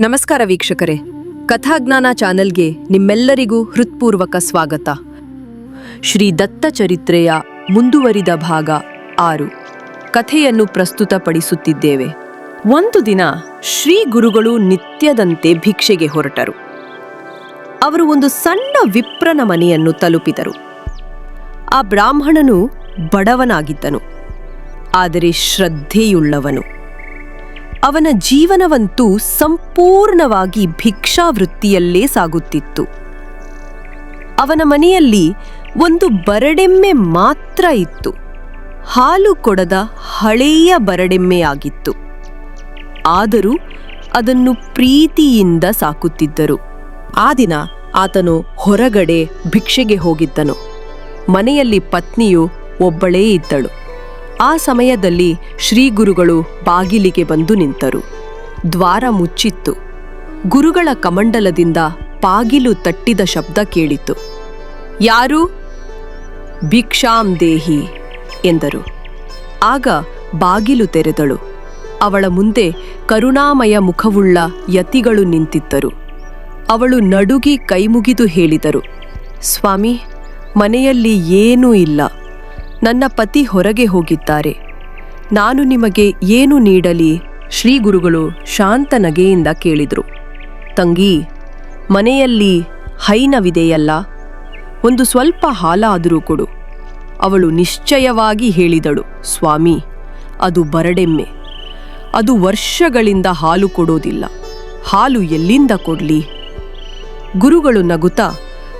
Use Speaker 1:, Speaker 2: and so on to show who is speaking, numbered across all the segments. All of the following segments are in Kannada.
Speaker 1: ನಮಸ್ಕಾರ ವೀಕ್ಷಕರೇ. ಕಥಾಜ್ಞಾನ ಚಾನೆಲ್ಗೆ ನಿಮ್ಮೆಲ್ಲರಿಗೂ ಹೃತ್ಪೂರ್ವಕ ಸ್ವಾಗತ. ಶ್ರೀ ದತ್ತ ಚರಿತ್ರೆಯ ಮುಂದುವರಿದ ಭಾಗ ಆರು. ಕಥೆಯನ್ನು ಪ್ರಸ್ತುತಪಡಿಸುತ್ತಿದ್ದೇವೆ. ಒಂದು ದಿನ ಶ್ರೀ ಗುರುಗಳು ನಿತ್ಯದಂತೆ ಭಿಕ್ಷೆಗೆ ಹೊರಟರು. ಅವರು ಒಂದು ಸಣ್ಣ ವಿಪ್ರನ ಮನೆಯನ್ನು ತಲುಪಿದರು. ಆ ಬ್ರಾಹ್ಮಣನು ಬಡವನಾಗಿದ್ದನು. ಆದರೆ ಶ್ರದ್ಧೆಯುಳ್ಳವನು. ಅವನ ಜೀವನವಂತೂ ಸಂಪೂರ್ಣವಾಗಿ ಭಿಕ್ಷಾವೃತ್ತಿಯಲ್ಲೇ ಸಾಗುತ್ತಿತ್ತು. ಅವನ ಮನೆಯಲ್ಲಿ ಒಂದು ಬರಡೆಮ್ಮೆ ಮಾತ್ರ ಇತ್ತು. ಹಾಲು ಕೊಡದ ಹಳೆಯ ಬರಡೆಮ್ಮೆಯಾಗಿತ್ತು ಆದರೂ ಅದನ್ನು ಪ್ರೀತಿಯಿಂದ ಸಾಕುತ್ತಿದ್ದರು. ಆ ದಿನ ಆತನು ಹೊರಗಡೆ ಭಿಕ್ಷೆಗೆ ಹೋಗಿದ್ದನು. ಮನೆಯಲ್ಲಿ ಪತ್ನಿಯು ಒಬ್ಬಳೇ ಇದ್ದಳು. ಆ ಸಮಯದಲ್ಲಿ ಶ್ರೀಗುರುಗಳು ಬಾಗಿಲಿಗೆ ಬಂದು ನಿಂತರು. ದ್ವಾರ ಮುಚ್ಚಿತ್ತು. ಗುರುಗಳ ಕಮಂಡಲದಿಂದ ಬಾಗಿಲು ತಟ್ಟಿದ ಶಬ್ದ ಕೇಳಿತು. ಯಾರು? ಭಿಕ್ಷಾಂ ದೇಹಿ ಎಂದರು. ಆಗ ಬಾಗಿಲು ತೆರೆದಳು. ಅವಳ ಮುಂದೆ ಕರುಣಾಮಯ ಮುಖವುಳ್ಳ ಯತಿಗಳು ನಿಂತಿದ್ದರು. ಅವಳು ನಡುಗಿ ಕೈಮುಗಿದು ಹೇಳಿದರು, ಸ್ವಾಮಿ, ಮನೆಯಲ್ಲಿ ಏನೂ ಇಲ್ಲ. ನನ್ನ ಪತಿ ಹೊರಗೆ ಹೋಗಿದ್ದಾರೆ. ನಾನು ನಿಮಗೆ ಏನು ನೀಡಲಿ? ಶ್ರೀ ಗುರುಗಳು ಶಾಂತ ನಗೆಯಿಂದ ಕೇಳಿದರು. ತಂಗಿ, ಮನೆಯಲ್ಲಿ ಹೈನವಿದೆಯಲ್ಲ, ಒಂದು ಸ್ವಲ್ಪ ಹಾಲಾದರೂ ಕೊಡು. ಅವಳು ನಿಶ್ಚಯವಾಗಿ ಹೇಳಿದಳು, ಸ್ವಾಮಿ, ಅದು ಬರಡೆಮ್ಮೆ. ಅದು ವರ್ಷಗಳಿಂದ ಹಾಲು ಕೊಡೋದಿಲ್ಲ. ಹಾಲು ಎಲ್ಲಿಂದ ಕೊಡ್ಲಿ? ಗುರುಗಳು ನಗುತ್ತಾ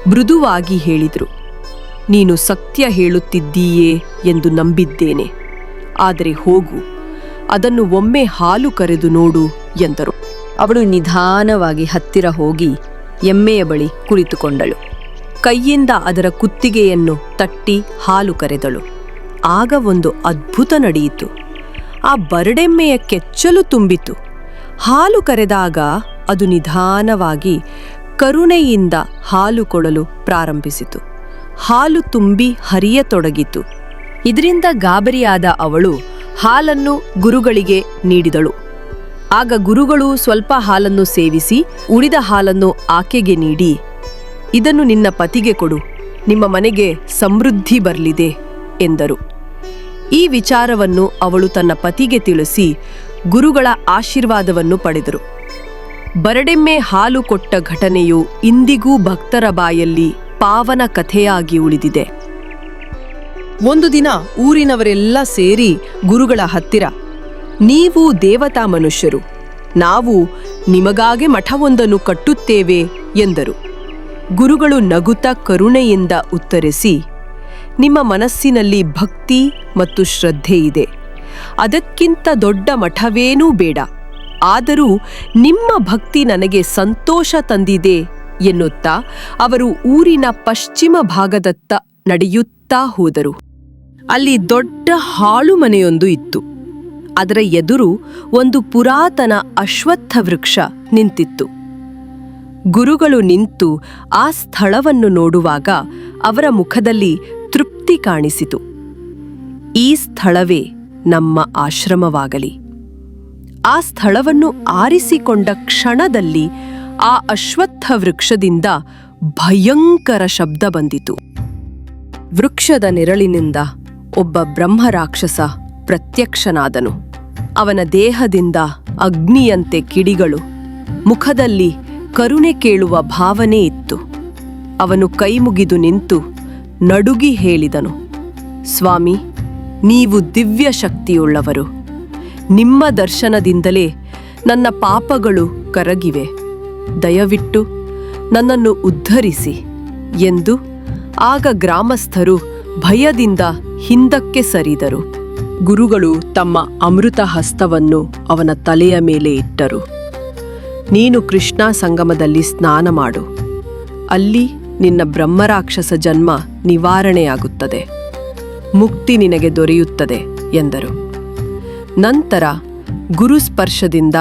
Speaker 1: ಮೃದುವಾಗಿ ಹೇಳಿದರು. ನೀನು ಸತ್ಯ ಹೇಳುತ್ತಿದ್ದೀಯೇ ಎಂದು ನಂಬಿದ್ದೇನೆ. ಆದರೆ ಹೋಗು, ಅದನ್ನು ಒಮ್ಮೆ ಹಾಲು ಕರೆದು ನೋಡು ಎಂದರು. ಅವಳು ನಿಧಾನವಾಗಿ ಹತ್ತಿರ ಹೋಗಿ ಎಮ್ಮೆಯ ಬಳಿ ಕುಳಿತುಕೊಂಡಳು. ಕೈಯಿಂದ ಅದರ ಕುತ್ತಿಗೆಯನ್ನು ತಟ್ಟಿ ಹಾಲು ಕರೆದಳು. ಆಗ ಒಂದು ಅದ್ಭುತ ನಡೆಯಿತು. ಆ ಬರಡೆಮ್ಮೆಯ ಕೆಚ್ಚಲು ತುಂಬಿತು. ಹಾಲು ಕರೆದಾಗ ಅದು ನಿಧಾನವಾಗಿ ಕರುಣೆಯಿಂದ ಹಾಲು ಕೊಡಲು ಪ್ರಾರಂಭಿಸಿತು. ಹಾಲು ತುಂಬಿ ಹರಿಯತೊಡಗಿತು. ಇದರಿಂದ ಗಾಬರಿಯಾದ ಅವಳು ಹಾಲನ್ನು ಗುರುಗಳಿಗೆ ನೀಡಿದಳು. ಆಗ ಗುರುಗಳು ಸ್ವಲ್ಪ ಹಾಲನ್ನು ಸೇವಿಸಿ, ಉಳಿದ ಹಾಲನ್ನು ಆಕೆಗೆ ನೀಡಿ, ಇದನ್ನು ನಿನ್ನ ಪತಿಗೆ ಕೊಡು, ನಿಮ್ಮ ಮನೆಗೆ ಸಮೃದ್ಧಿ ಬರಲಿದೆ, ಎಂದರು. ಈ ವಿಚಾರವನ್ನು ಅವಳು ತನ್ನ ಪತಿಗೆ ತಿಳಿಸಿ ಗುರುಗಳ ಆಶೀರ್ವಾದವನ್ನು ಪಡೆದರು. ಬರಡೆಮ್ಮೆ ಹಾಲು ಕೊಟ್ಟ ಘಟನೆಯು ಇಂದಿಗೂ ಭಕ್ತರ ಬಾಯಲ್ಲಿ ಪಾವನ ಕಥೆಯಾಗಿ ಉಳಿದಿದೆ. ಒಂದು ದಿನ ಊರಿನವರೆಲ್ಲ ಸೇರಿ ಗುರುಗಳ ಹತ್ತಿರ, ನೀವು ದೇವತಾ ಮನುಷ್ಯರು, ನಾವು ನಿಮಗಾಗೆ ಮಠವೊಂದನ್ನು ಕಟ್ಟುತ್ತೇವೆ ಎಂದರು. ಗುರುಗಳು ನಗುತ್ತಾ ಕರುಣೆಯಿಂದ ಉತ್ತರಿಸಿ, ನಿಮ್ಮ ಮನಸ್ಸಿನಲ್ಲಿ ಭಕ್ತಿ ಮತ್ತು ಶ್ರದ್ಧೆ ಇದೆ. ಅದಕ್ಕಿಂತ ದೊಡ್ಡ ಮಠವೇನೂ ಬೇಡ. ಆದರೂ ನಿಮ್ಮ ಭಕ್ತಿ ನನಗೆ ಸಂತೋಷ ತಂದಿದೆ ಎನ್ನುತ್ತಾ ಅವರು ಊರಿನ ಪಶ್ಚಿಮ ಭಾಗದತ್ತ ನಡೆಯುತ್ತಾ ಹೋದರು. ಅಲ್ಲಿ ದೊಡ್ಡ ಹಾಳು ಮನೆಯೊಂದು ಇತ್ತು. ಅದರ ಎದುರು ಒಂದು ಪುರಾತನ ಅಶ್ವತ್ಥ ವೃಕ್ಷ ನಿಂತಿತ್ತು. ಗುರುಗಳು ನಿಂತು ಆ ಸ್ಥಳವನ್ನು ನೋಡುವಾಗ ಅವರ ಮುಖದಲ್ಲಿ ತೃಪ್ತಿ ಕಾಣಿಸಿತು. ಈ ಸ್ಥಳವೇ ನಮ್ಮ ಆಶ್ರಮವಾಗಲಿ. ಆ ಸ್ಥಳವನ್ನು ಆರಿಸಿಕೊಂಡ ಕ್ಷಣದಲ್ಲಿ ಆ ಅಶ್ವತ್ಥ ವೃಕ್ಷದಿಂದ ಭಯಂಕರ ಶಬ್ದ ಬಂದಿತು. ವೃಕ್ಷದ ನೆರಳಿನಿಂದ ಒಬ್ಬ ಬ್ರಹ್ಮರಾಕ್ಷಸ ಪ್ರತ್ಯಕ್ಷನಾದನು. ಅವನ ದೇಹದಿಂದ ಅಗ್ನಿಯಂತೆ ಕಿಡಿಗಳು, ಮುಖದಲ್ಲಿ ಕರುಣೆ ಕೇಳುವ ಭಾವನೆ ಇತ್ತು. ಅವನು ಕೈಮುಗಿದು ನಿಂತು ನಡುಗಿ ಹೇಳಿದನು, ಸ್ವಾಮಿ, ನೀವು ದಿವ್ಯ ಶಕ್ತಿಯುಳ್ಳವರು ನಿಮ್ಮ ದರ್ಶನದಿಂದಲೇ ನನ್ನ ಪಾಪಗಳು ಕರಗಿವೆ. ದಯವಿಟ್ಟು ನನ್ನನ್ನು ಉದ್ಧರಿಸಿ ಎಂದು ಆಗ ಗ್ರಾಮಸ್ಥರು ಭಯದಿಂದ ಹಿಂದಕ್ಕೆ ಸರಿದರು. ಗುರುಗಳು ತಮ್ಮ ಅಮೃತ ಹಸ್ತವನ್ನು ಅವನ ತಲೆಯ ಮೇಲೆ ಇಟ್ಟರು. ನೀನು ಕೃಷ್ಣ ಸಂಗಮದಲ್ಲಿ ಸ್ನಾನ ಮಾಡು. ಅಲ್ಲಿ ನಿನ್ನ ಬ್ರಹ್ಮರಾಕ್ಷಸ ಜನ್ಮ ನಿವಾರಣೆಯಾಗುತ್ತದೆ. ಮುಕ್ತಿ ನಿನಗೆ ದೊರೆಯುತ್ತದೆ ಎಂದರು. ನಂತರ ಗುರುಸ್ಪರ್ಶದಿಂದ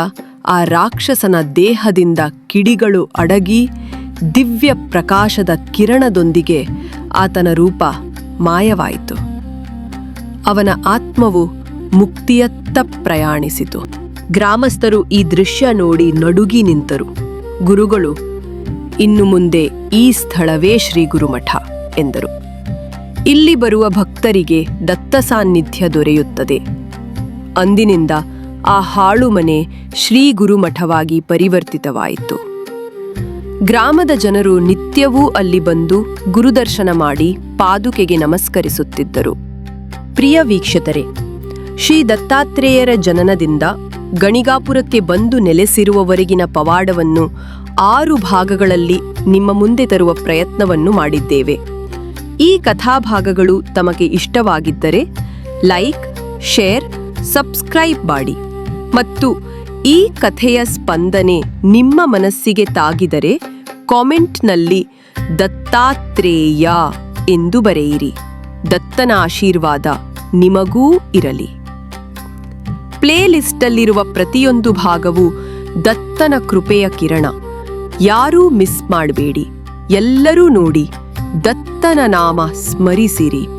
Speaker 1: ಆ ರಾಕ್ಷಸನ ದೇಹದಿಂದ ಕಿಡಿಗಳು ಅಡಗಿ ದಿವ್ಯ ಪ್ರಕಾಶದ ಕಿರಣದೊಂದಿಗೆ ಆತನ ರೂಪ ಮಾಯವಾಯಿತು. ಅವನ ಆತ್ಮವು ಮುಕ್ತಿಯತ್ತ ಪ್ರಯಾಣಿಸಿತು. ಗ್ರಾಮಸ್ಥರು ಈ ದೃಶ್ಯ ನೋಡಿ ನಡುಗಿ ನಿಂತರು. ಗುರುಗಳು, ಇನ್ನು ಮುಂದೆ ಈ ಸ್ಥಳವೇ ಶ್ರೀ ಗುರುಮಠ ಎಂದರು. ಇಲ್ಲಿ ಬರುವ ಭಕ್ತರಿಗೆ ದತ್ತ ಸಾನ್ನಿಧ್ಯ ದೊರೆಯುತ್ತದೆ. ಅಂದಿನಿಂದ ಆ ಹಾಳು ಮನೆ ಶ್ರೀ ಗುರುಮಠವಾಗಿ ಪರಿವರ್ತಿತವಾಯಿತು. ಗ್ರಾಮದ ಜನರು ನಿತ್ಯವೂ ಅಲ್ಲಿ ಬಂದು ಗುರುದರ್ಶನ ಮಾಡಿ ಪಾದುಕೆಗೆ ನಮಸ್ಕರಿಸುತ್ತಿದ್ದರು. ಪ್ರಿಯ ವೀಕ್ಷಕರೇ, ಶ್ರೀ ದತ್ತಾತ್ರೇಯರ ಜನನದಿಂದ ಗಣಿಗಾಪುರಕ್ಕೆ ಬಂದು ನೆಲೆಸಿರುವವರೆಗಿನ ಪವಾಡವನ್ನು ಆರು ಭಾಗಗಳಲ್ಲಿ ನಿಮ್ಮ ಮುಂದೆ ತರುವ ಪ್ರಯತ್ನವನ್ನು ಮಾಡಿದ್ದೇವೆ. ಈ ಕಥಾಭಾಗಗಳು ತಮಗೆ ಇಷ್ಟವಾಗಿದ್ದರೆ ಲೈಕ್, ಶೇರ್, ಸಬ್ಸ್ಕ್ರೈಬ್ ಮಾಡಿ. ಮತ್ತು ಈ ಕಥೆಯ ಸ್ಪಂದನೆ ನಿಮ್ಮ ಮನಸ್ಸಿಗೆ ತಾಗಿದರೆ ಕಾಮೆಂಟ್ನಲ್ಲಿ ದತ್ತಾತ್ರೇಯ ಎಂದು ಬರೆಯಿರಿ. ದತ್ತನ ಆಶೀರ್ವಾದ ನಿಮಗೂ ಇರಲಿ. ಪ್ಲೇಲಿಸ್ಟಲ್ಲಿರುವ ಪ್ರತಿಯೊಂದು ಭಾಗವು ದತ್ತನ ಕೃಪೆಯ ಕಿರಣ. ಯಾರೂ ಮಿಸ್ ಮಾಡಬೇಡಿ. ಎಲ್ಲರೂ ನೋಡಿ ದತ್ತನ ನಾಮ ಸ್ಮರಿಸಿರಿ.